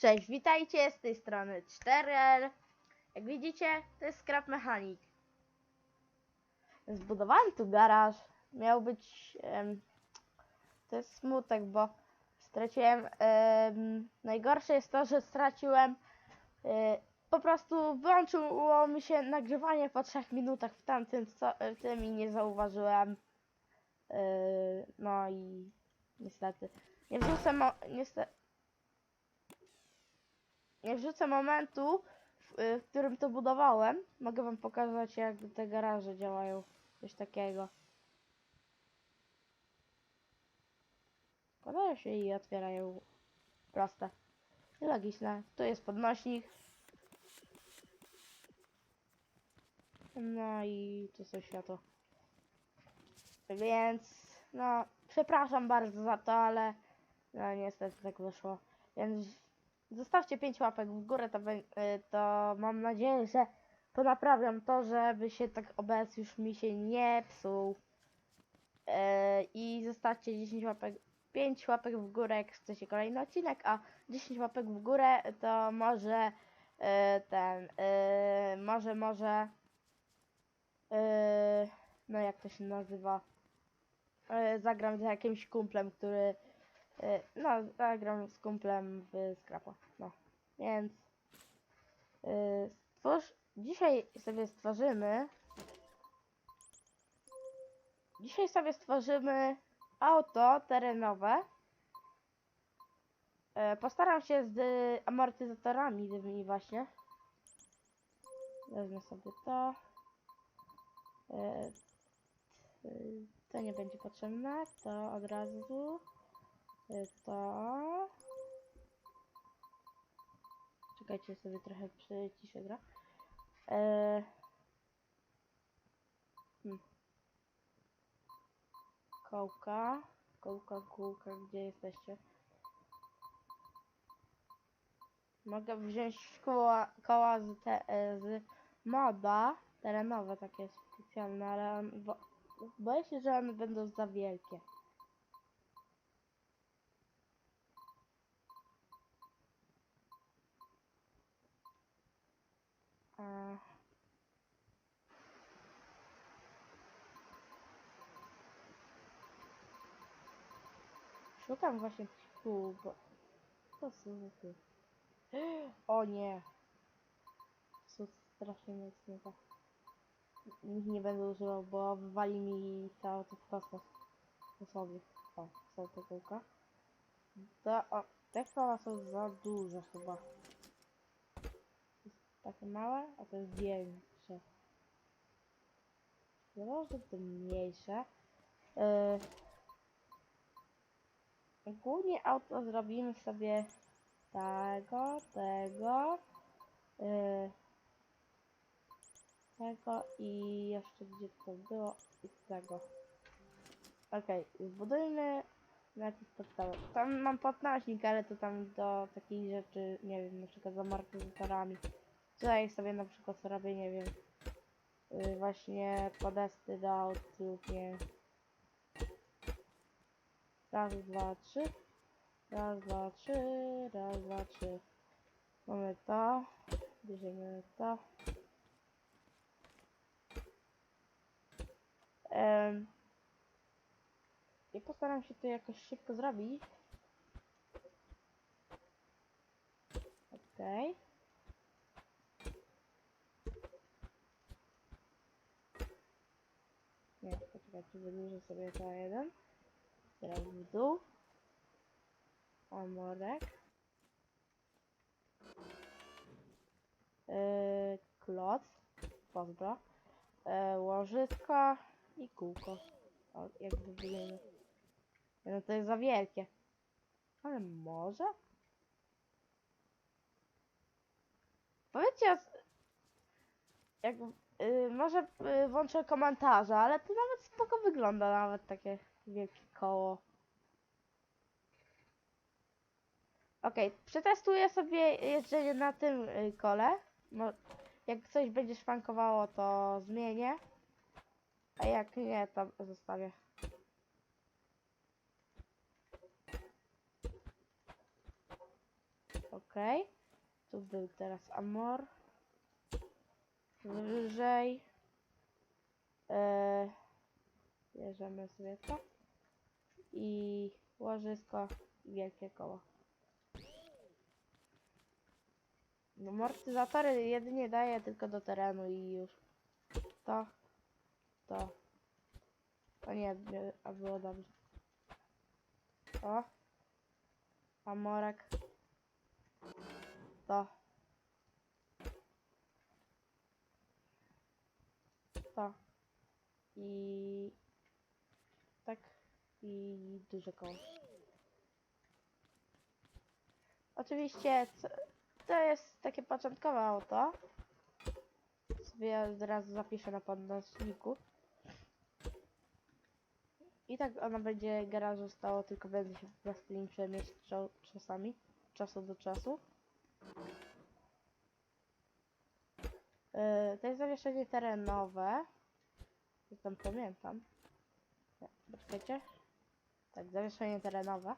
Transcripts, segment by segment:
Cześć, witajcie z tej strony 4L. Jak widzicie, to jest Scrap Mechanic. Zbudowałem tu garaż. Miał być. em, to jest smutek, bo straciłem. em, najgorsze jest to, że straciłem. e, po prostu wyłączyło mi się nagrywanie po 3 minutach w tamtym co, w tym i nie zauważyłem. E, no i niestety. Nie wrzucę niestety. Nie wrzucę momentu, w, y, w którym to budowałem. Mogę wam pokazać, jak te garaże działają. Coś takiego. Składają się i otwierają. Proste. I logiczne. Tu jest podnośnik. No i tu są światło. Więc, no, przepraszam bardzo za to, ale no niestety tak wyszło. Więc Zostawcie 5 łapek w górę, to, y, to mam nadzieję, że ponaprawiam to, żeby się tak OBS już mi się nie psuł. Yy, I zostawcie 10 łapek, 5 łapek w górę, jak chcecie kolejny odcinek, a 10 łapek w górę to może yy, ten, może, może, no jak to się nazywa, zagram z jakimś kumplem, który Y, No, zagram z kumplem w Scrapa. No, więc y, stwórz... Dzisiaj sobie stworzymy Dzisiaj sobie stworzymy auto terenowe. Y, Postaram się z amortyzatorami tymi właśnie. Wezmę sobie to. To nie będzie potrzebne. To od razu. To. Czekajcie, sobie trochę przyciszę gra. E... Hmm. Kołka. Kołka, kółka, gdzie jesteście? Mogę wziąć koła, koła z, te, e, z moda terenowe, takie specjalne, ale on, bo, boję się, że one będą za wielkie. A... Szukam właśnie kół, bo... To są tu. O nie! Są strasznie mocne. tak. Nikt nie będę używał, bo wywali mi całe to w kosmos. Dosłownie. O, są te kółka. To, o, te koła są za duże chyba takie małe, a to jest większe. Założę to mniejsze. Yy, głównie auto zrobimy sobie tego, tego, yy, tego i jeszcze gdzie to było i tego. Okej, zbudujmy najpierw podstawę. Tam mam podnośnik, ale to tam do takich rzeczy, nie wiem, na przykład z amortyzatorami. Tutaj sobie na przykład robię, nie wiem, yy, właśnie podesty do aut Raz, dwa, trzy. Raz, dwa, trzy. Raz, dwa, trzy. Mamy to. Bierzemy to. Em, I postaram się to jakoś szybko zrobić. Okej. Nie, poczekajcie, wydłużę sobie to jeden. Teraz w dół. Amorek. Yy, kloc. Pozdro. Yy, łożysko i kółko. O, jak wygląda. No to jest za wielkie. Ale może? Powiedzcie, jak y, może y, włączę komentarze, ale to nawet spoko wygląda, nawet takie wielkie koło. Okej, przetestuję sobie jeżdżenie na tym y, kole. Mo jak coś będzie szwankowało, to zmienię. A jak nie, to zostawię. Okej. Tu był teraz Amor. Wyżej. Eee, bierzemy sobie to. I łożysko i wielkie koło. No amortyzatory jedynie daje tylko do terenu i już. To. To. O nie, a było dobrze. O. Amorek. To. To. I... Tak. I duże koło. Oczywiście to jest takie początkowe auto. Sobie zaraz zapiszę na podnośniku. I tak ono będzie garażu stało, tylko będę się po prostu nim przemieszczał czasami, czasu do czasu. Yy, to jest zawieszenie terenowe. Ja tam pamiętam. Nie, Poczekajcie. Tak, zawieszenie terenowe.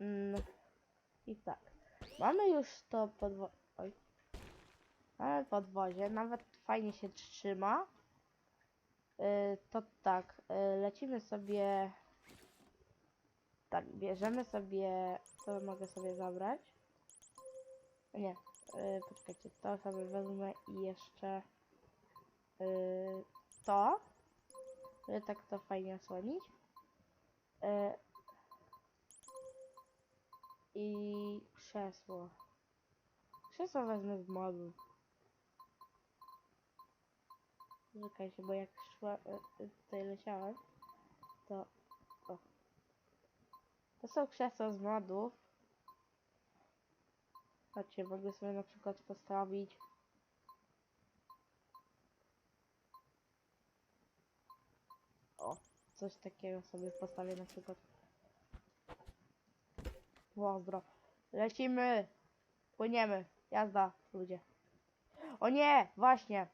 Mm, I tak. Mamy już to podwo... Oj. Mamy podwozie, nawet fajnie się trzyma. Yy, to tak, yy, lecimy sobie... Tak, bierzemy sobie... Co mogę sobie zabrać? Nie, yy, poczekajcie, to sobie wezmę i jeszcze... Yy, to. Żeby tak to fajnie osłonić. Yy, I krzesło. Krzesło wezmę z modu. Czekajcie, bo jak szła, e, e, tutaj leciałem, to... O. To są krzesła z modów. Chodźcie, mogę sobie na przykład postawić... O, coś takiego sobie postawię na przykład. Pozdro. Lecimy! Płyniemy. Jazda, ludzie. O nie! Właśnie!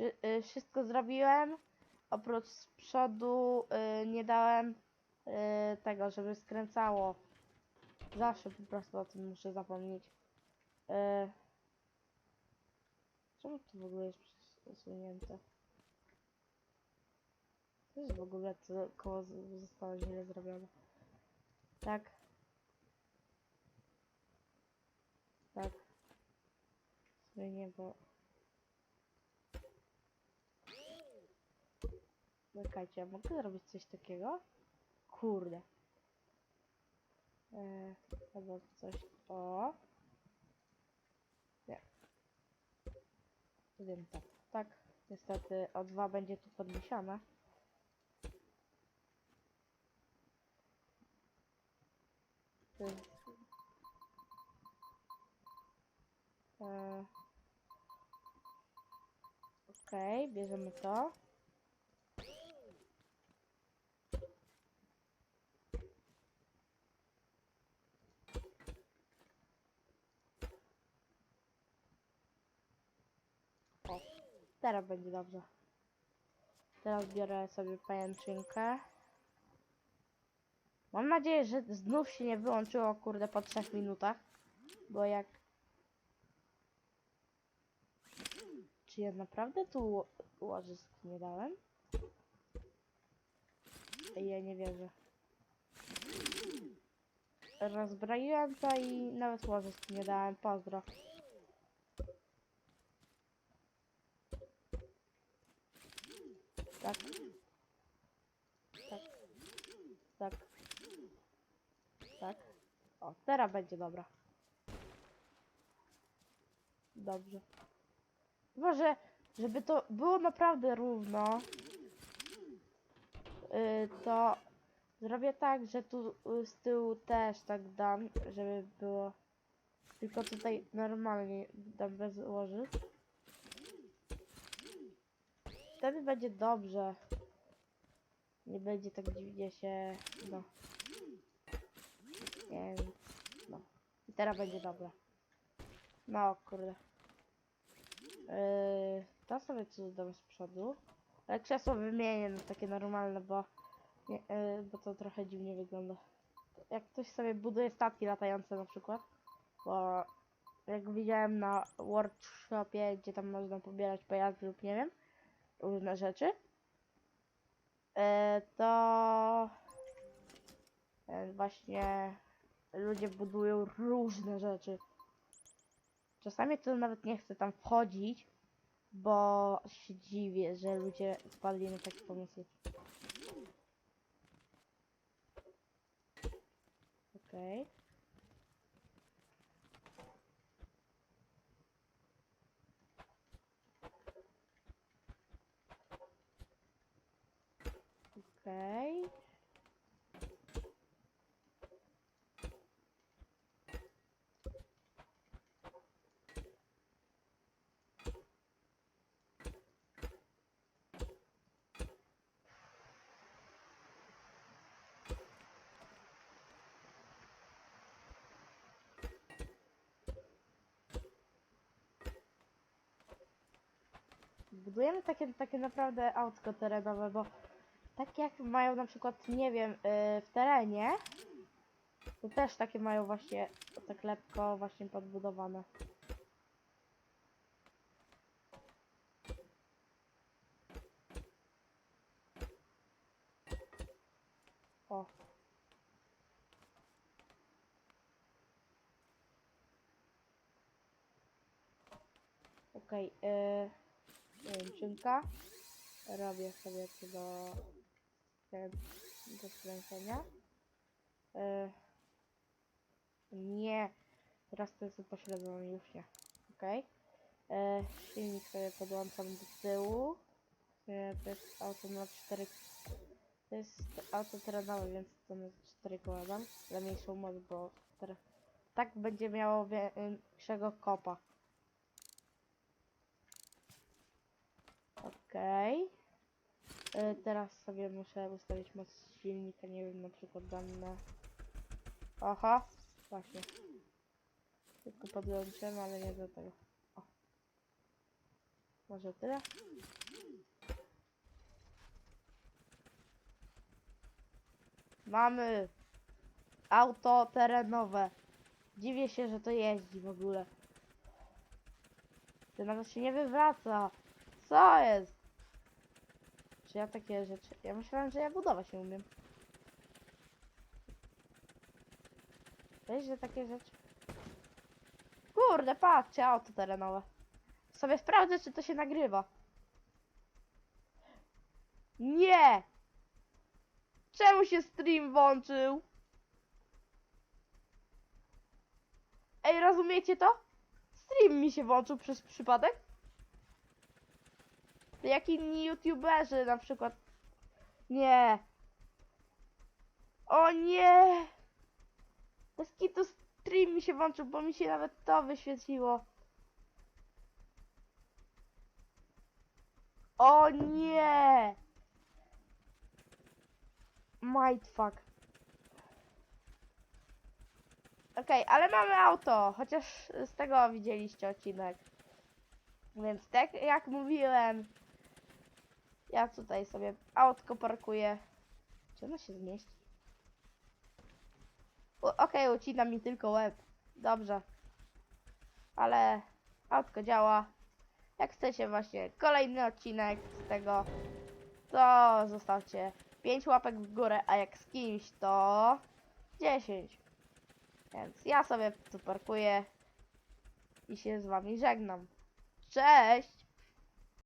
Y, wszystko zrobiłem. Oprócz z przodu y, nie dałem y, tego, żeby skręcało. Zawsze po prostu o tym muszę zapomnieć. Y, czemu to w ogóle jest przesunięte? Jest w ogóle to koło zostało źle zrobione. Tak. Tak. W sumie nie, bo... Czekajcie, mogę zrobić coś takiego? Kurde. Eee, albo coś... O. Nie. Wiem tak. Tak. Niestety O2 będzie tu podniesione. To jest... Eee. Okej, bierzemy to. O, teraz będzie dobrze. Teraz biorę sobie pajęczynkę. Mam nadzieję, że znów się nie wyłączyło, kurde, po trzech minutach. Bo jak... Czy ja naprawdę tu ło- łożysk nie dałem? Ja nie wierzę. Rozbroiłem to i nawet łożysk nie dałem. Pozdro. Tak. Tak. Tak. O, teraz będzie dobra. Dobrze. Może, żeby to było naprawdę równo, yy, to zrobię tak, że tu y, z tyłu też tak dam, żeby było tylko tutaj normalnie dam bez łożysk. Wtedy będzie dobrze. Nie będzie tak dziwnie się, no. Nie wiem, no. I teraz będzie dobra. No, kurde. Yy, to sobie dam z przodu. Ale krzesło wymienię na takie normalne, bo, nie, yy, bo to trochę dziwnie wygląda. Jak ktoś sobie buduje statki latające na przykład, Bo jak widziałem na workshopie, gdzie tam można pobierać pojazdy lub nie wiem, różne rzeczy, e, to e, właśnie ludzie budują różne rzeczy. Czasami to nawet nie chcę tam wchodzić, bo się dziwię, że ludzie wpadli na takie pomysły. Okej. Okej. Budujemy takie, takie naprawdę autko terenowe, bo tak jak mają na przykład, nie wiem, yy, w terenie, to też takie mają właśnie tak lekko właśnie podbudowane. O. Okej, yy, czynka. Robię sobie to do, do skręcenia. E, nie, teraz to jest upośledzone, już nie. Okej. E, Silnik sobie podłączam do tyłu. E, to jest auto na 4 To jest auto terenowe, więc to na 4 koła dam. Za mniejszą moc, bo teraz tak będzie miało większego kopa. Okej. Y, Teraz sobie muszę ustawić moc silnika, nie wiem, na przykład dane. Oho, właśnie. Tylko podłączyłem, ale nie do tego. O. Może tyle? Mamy auto terenowe. Dziwię się, że to jeździ w ogóle. To nawet się nie wywraca. Co jest? Czy ja takie rzeczy... Ja myślałem, że ja budować nie umiem. Wiesz, że takie rzeczy... Kurde, patrzcie, auto terenowe. Sobie sprawdzę, czy to się nagrywa. Nie! Czemu się stream włączył? Ej, rozumiecie to? Stream mi się włączył przez przypadek? Jak inni youtuberzy na przykład. Nie. O nie! Bez stream mi się włączył, bo mi się nawet to wyświetliło. O nie! Mindfuck. Okej, ale mamy auto, chociaż z tego widzieliście odcinek. Więc tak jak mówiłem, ja tutaj sobie autko parkuję. Czy ono się zmieści? Okej, ucina mi tylko łeb. Dobrze. Ale autko działa. Jak chcecie właśnie kolejny odcinek z tego, to zostawcie 5 łapek w górę, a jak z kimś to 10. Więc ja sobie tu parkuję i się z wami żegnam. Cześć!